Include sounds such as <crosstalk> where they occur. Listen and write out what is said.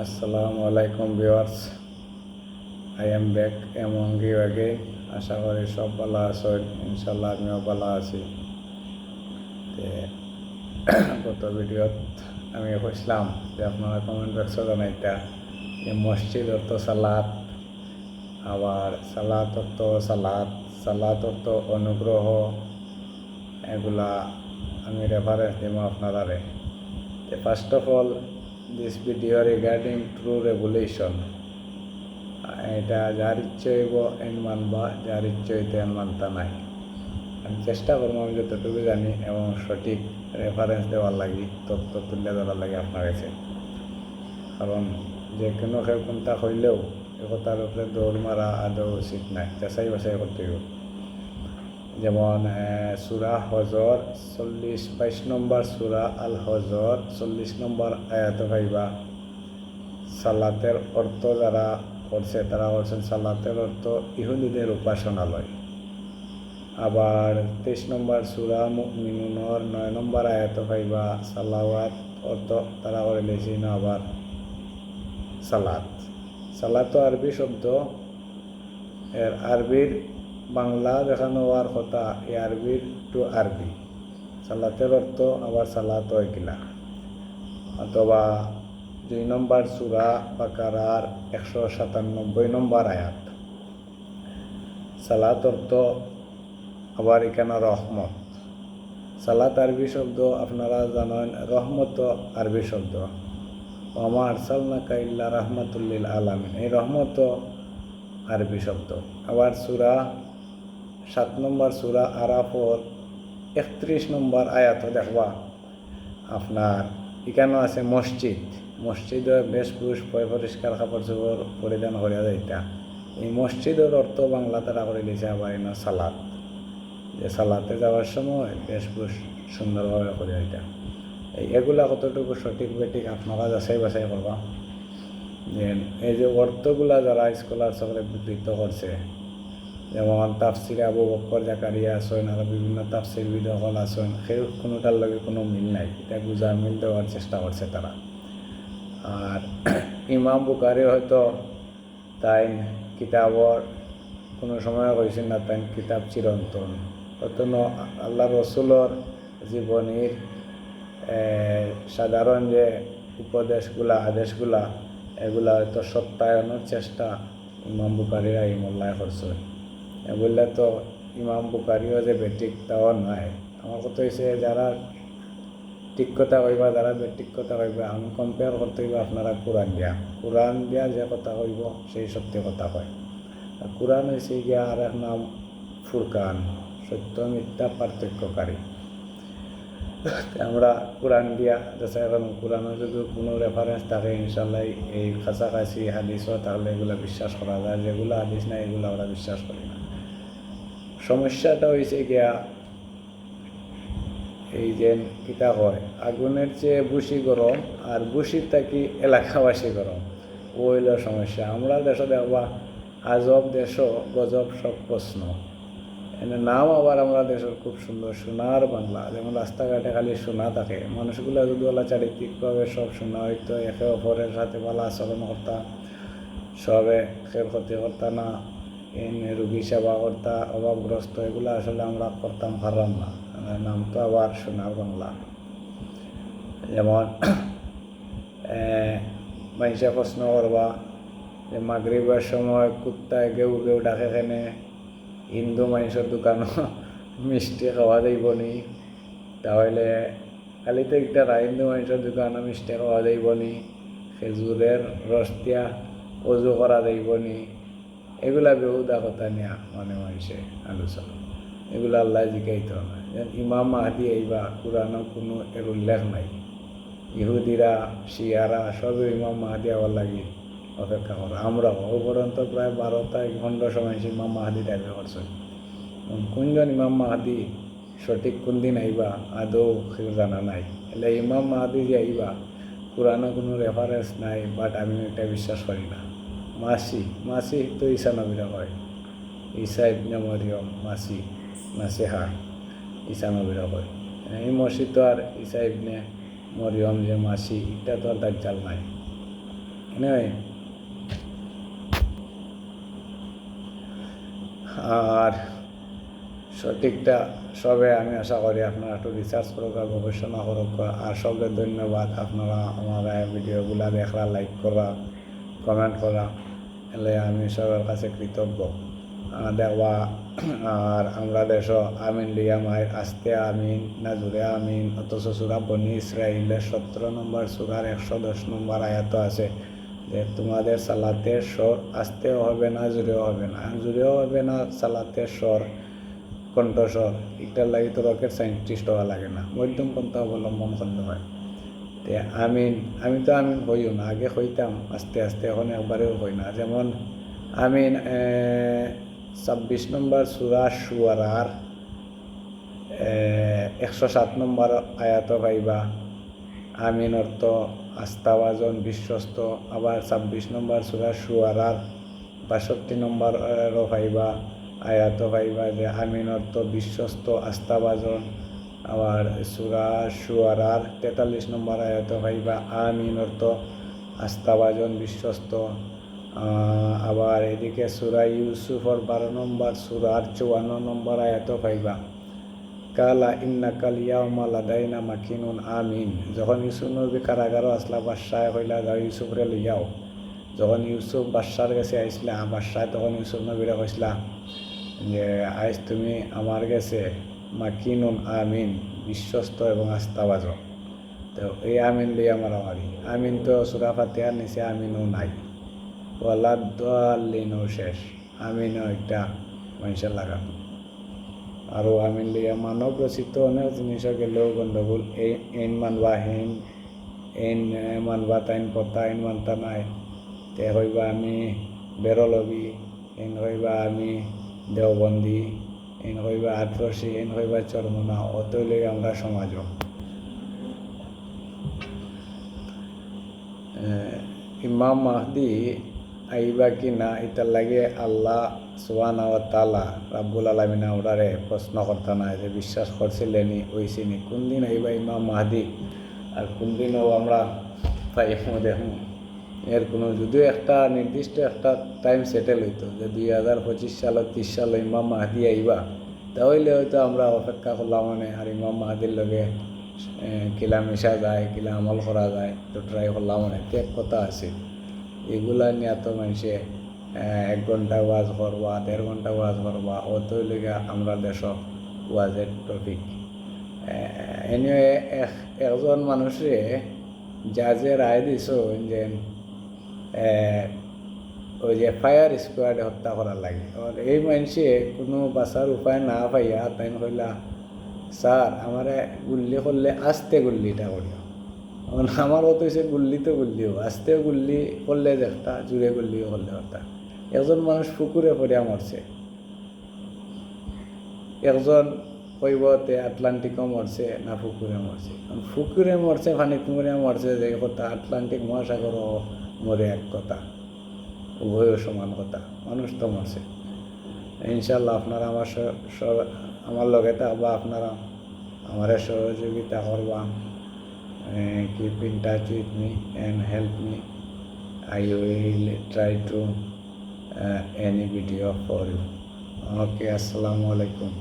আসসালামু আলাইকুম viewers. I am back এমন গিউ আগে আশা করি সব ভালো আছো ইনশাল্লাহ আমিও ভালো আছি। গত ভিডিওত আমি কৈছিলাম যে আপনারা কমেন্ট বক্সে জানাইতা যে মসজিদ অর্থ সালাত, আবার সালাত অর্থ সালাত সালাত অর্থ অনুগ্রহ, এগুলা আমি রেফারেন্স দিব আপনারারে। First of all this video regarding true regulation এটা যার ইচ্ছে হইব এন মানবা যার ইচ্ছে হইতে এন মানতা নাই। আমি চেষ্টা করব আমি যতটুকু জানি এবং সঠিক রেফারেন্স দেওয়ার লাগি, তথ্য তুলে ধরার লাগে আপনার কাছে। কারণ যে কোনো কোনটা হইলেও এ কথার উপরে দৌড় মারা আদৌ উচিত নাই যাচাই বাছাই করতে হইব। যেমন সুরা হজর, চল্লিশ, বাইশ নম্বর সুরা আল হজর, চল্লিশ নম্বর আয়াত ভাইবা। সালাতের অর্থ যারা করছে তারা বলছেন সালাতের অর্থ ইহুদিদের উপাসনালয়। আবার তেইশ নম্বর সুরা মিনুনর নয় নম্বর আয়াত ভাইবা, সালাওয়াত অর্থ তারা করে লেছি না আবার সালাত। সালাত আরবি শব্দ, এর আরবির বাংলা দেখানো হওয়ার কথা, এ আরবির টু আরবি। সালাতের অর্থ আবার সালাত কিলা অথবা দুই নম্বর সুরা বাকারার একশো সাতানব্বই নম্বর আয়াত। সালাত অর্থ আবার এখানে রহমত। সালাত আরবি শব্দ আপনারা জানেন, রহমত আরবি শব্দ। ওমা আরসালনা কাইল্লা রহমতুল্লিল আলামিন। এই রহমত আরবি শব্দ। আবার সুরা সাত নম্বর সুরা আরাফর একত্রিশ নম্বর আয়াত দেখবা। আপনার এখানেও আছে মসজিদ। মসজিদের বেশ পুরুষ পরিষ্কার কাপড় চোপড় পরিধান করিয়া যাইতা। এই মসজিদের অর্থ বাংলা তারা করে দিয়েছে আবার এনে সালাদ যে সালাতে যাওয়ার সময় বেশ পুরুষ সুন্দরভাবে করে যাইতা। এই এগুলা কতটুকু সঠিক বেঠিক আপনারা যাচাই বাছাই করবা। যে এই যে অর্থগুলা যারা স্কলার সকলে বিবৃত করছে যেমন তাফসির আবু বক্কর, জাকারিয়া আছেন আর বিভিন্ন তাফসির বিদসকল আছেন সেই কোনোটার লগে কোনো মিল নাই। এটা বুঝা মিল দেওয়ার চেষ্টা করছে তারা। আর ইমাম বুকারি হয়তো তাই কিতাবর কোনো সময় কইছেন না, তাই কিতাব চিরন্তন। হয়তো আল্লাহ রসুলর জীবনীর সাধারণ যে উপদেশগুলা, আদেশগুলা, এগুলা হয়তো সত্যায়নের চেষ্টা ইমাম বুকারিরা ইমল্লায় করছে এগুলা তো ইমাম বুকারিও যে বেটিক তাও নয় আমার কথা হয়েছে যারা ঠিক কথা কইবা, যারা বেটিক কথা কইবা, আমি কম্পেয়ার করতে হইব আপনারা কোরআন দিয়া। কোরআন দিয়া যে কথা কইব, সেই সত্য কথা কয়। আর কোরআন হয়েছে গিয়া আর এক নাম, ফুরকান। সত্য, মিথ্যা, পার্থক্যকারী। আমরা কোরআন দিয়া যাতে এখন কোরআনে যদি কোনো রেফারেন্স থাকে ইনশাল্লাহ এই কাছাকাছি হাদিসও তাহলে এগুলো বিশ্বাস করা যায়। যেগুলো হাদিস নাই, এগুলো আমরা বিশ্বাস করি না। সমস্যাটা হয়েছে গিয়া এই যে কিতা হয়, আগুনের চেয়ে বুসি গরম আর বুসির থাকি এলাকাবাসী গরম। ওইল সমস্যা। আমরা দেশে দেখবা, আজব দেশ, গজব সব প্রশ্ন। এনে নাম আবার আমরা দেশের খুব সুন্দর সোনার বাংলা। যেমন রাস্তাঘাটে খালি সোনা থাকে। মানুষগুলো যদি ওলা চারিত্রিকভাবে সব সোনা হইতো, একে অপরের সাথে ভালো আচরণ করতা, সবে ক্ষতি করতা না। রুগী সেবা করতা, অভাবগ্রস্ত, এগুলো আসলে আমরা করতাম পারলাম না। নাম তো আবার সোনার বাংলা। যেমন মানুষে প্রশ্ন করবা যে মাগরিবের সময় কুত্তায় গেউ গেউ ডাকে কেনে? হিন্দু মানুষের দোকানও <laughs> মিষ্টি খাওয়া যাইব নি। তাহলে খালি তো একটা হিন্দু মানুষের দোকানও মিষ্টি খাওয়া যাইব নি। খেজুরের রস দিয়া অজু করা যাইব নি। এগুলা বেহুদা কথা নিয়া মানে মানুষে আলোচনা। এগুলো আল্লাহ জিকাইতে না। যেন ইমাম মাহাদি আইবা কোরআনও কোনো এর উল্লেখ নাই। ইহুদিরা, শিয়ারা, সবই ইমাম মাহাদি আবার লাগি অপেক্ষা করো। আমরাও উপরন্ত প্রায় বারোটা এক ঘণ্টা সময় সে ইমাম মাহাদি টাইমে করছে। কোনজন ইমাম মাহাদি সঠিক কোন দিন আইবা, আদৌ কেউ জানা নাই। এলে ইমাম মাহাদি যে আইবা কোরআনে কোনো রেফারেন্স নাই বাট আমি এটা বিশ্বাস করি না। মাসি মাসি তো ঈশা নবীরা হয়। ঈশা ইবনে মরিয়ম, মাসি নাসেহা ঈশা নবীরা হয়। এই মসজিদ তো আর ঈশা ইবনে মরিয়ম যে মাসি, এটা তো আর দাজ্জাল নাই। আর সঠিকটা সবে আমি আশা করি আপনারা একটু রিসার্চ করুক আর গবেষণা করুক, আর সবে ধন্যবাদ। আপনারা আমার ভিডিওগুলা দেখরা লাইক করা কমেন্ট করা। এলে আমি সবার কাছে কৃতজ্ঞ। দেখবা <clears throat> আর আমরা দেশ আমিন লিয়া মায়ের আস্তে আমিন না জুড়ে আমিন, অথচ সুরা বনি ইসরাইলের সতেরো নম্বর সুরার একশো দশ নম্বর আয়াত আছে যে, তোমাদের সালাতের স্বর আস্তেও হবে না জুড়েও হবে না। জুড়েও হবে না, সালাতের স্বর কণ্ঠস্বর। এটার লাগি তো রকেট সায়েন্টিস্ট হওয়া লাগে না। মধ্যম পন্থা অবলম্বন করতে হয়। আমিন আমি তো আমিন হইও না আগে হইতাম আস্তে আস্তে এখন একবারেও হই না। যেমন আমিন ছাব্বিশ নম্বর সুরা সুয়ারার একশো সাত নম্বর আয়াত পাইবা। আমিন অর্থ আস্থাভাজন বিশ্বস্ত। আবার ছাব্বিশ নম্বর সুরা সুয়ারার বাষট্টি নম্বর আহ, পাইবা আয়াত পাইবা যে আমিন অর্থ বিশ্বস্ত আস্থাভাজন। আবার সুরা সুয়ারার তেতাল্লিশ নম্বর আয়াত পাইবা আমিন অর্থ আস্থাভাজন বিশ্বস্ত। আবার এদিকে সুরা ইউসুফর বারো নম্বর, সুরার চুয়ান্ন নম্বর আয়াত পাইবা কালা ইন্না কালিয়া লাদাইনা মাকিনুন, আমিন। যখন ইউসুফ নবী কারাগারও আসলা, বাদশাহ হইলা যাও ইউসুফরে লইয়াও যখন ইউসুফ বাদশার কাছে আইসলা, বাদশাহ তখন ইউসুফ নবীরে কইসলা যে, আইস তুমি আমার কাছে মাকিনুন আমিন, বিশ্বস্ত এবং আস্থাবাজ। তো এই আমিন লইয়া মারামারি আমিন তো সুরা ফাতিহার নিচে আমিনও নাই। ওয়ালা দোয়াল্লিনও শেষ। আমিনও একটা মানুষের লাগানো আৰু আমিন লিয়া মানৱ ৰচিত অনেক জিনিসও গেলেও গণ্ডগোল এই এন মানবা হেন, এন মানবা তাইন পতা, এন মানতা নাই। তে হইবা আমি বেরলবি, এন হইবা আমি দেওবন্দি। এন হইবা আটরসি এন হইবা চরমনা অতলে আমরা সমাজ ইমাম মাহদি আইবা কি না ইতার লাগে আল্লাহ সুবানা ও তালা রাব্বুল আলমিনা ওরারে প্রশ্ন করতে না যে বিশ্বাস করছিলেনি ওইছিনি কোন দিন আইবা ইমাম মাহদি, আর কোন আমরা পাইমু দেখুন এর কোনো যদিও একটা নির্দিষ্ট একটা টাইম সেটেল হইতো, যে দুই হাজার পঁচিশ সালত ত্রিশ সালে ইমাম মাহদি আইবা, তাহলে হয়তো আমরা অপেক্ষা করলাম মানে আর ইমাম মাহাদির লগে কিলা মিশা যায়, কিলা আমল করা যায়, তো ট্রাই করলাম মানে এক কথা আছে। এগুলা নিয়ে তো মানুষে এক ঘণ্টা ওয়াজ করবা, দেড় ঘণ্টা ওয়াজ করবা অত লেগে আমরা দেশ ওয়াজের টপিক এনিওয়ে একজন মানুষে যা যে রায় দিছ, যে ওই যে ফায়ার স্কোয়াডে হত্যা করার লাগে। আর এই মানুষে কোনো বাঁচার উপায় না পাইয়া তাই কইলা, স্যার, আমারে গুল্লি করলে আস্তে গুল্লিটা করিও। এখন আমার কত হয়েছে গুল্লি তো গুল্লিও আস্তেও গুল্লি করলে একটা জুড়ে গুল্লিও করলে একটা একজন মানুষ পুকুরে পড়িয়া মরছে। একজন কইবতে আটলান্টিকও মরছে না পুকুরে মরছে। কারণ পুকুরে মরছে পানিত মরিয়া মরছে যে কথা, আটলান্টিক মহাসাগরও মরে এক কথা উভয় সমান কথা, মানুষ তো মরছে। ইনশাল্লাহ আপনারা আমার আমার লগে থাকবা আপনারা আমার সহযোগিতা করবা keep in touch with me and help me I will try to any video for you okay আসসালামু আলাইকুম।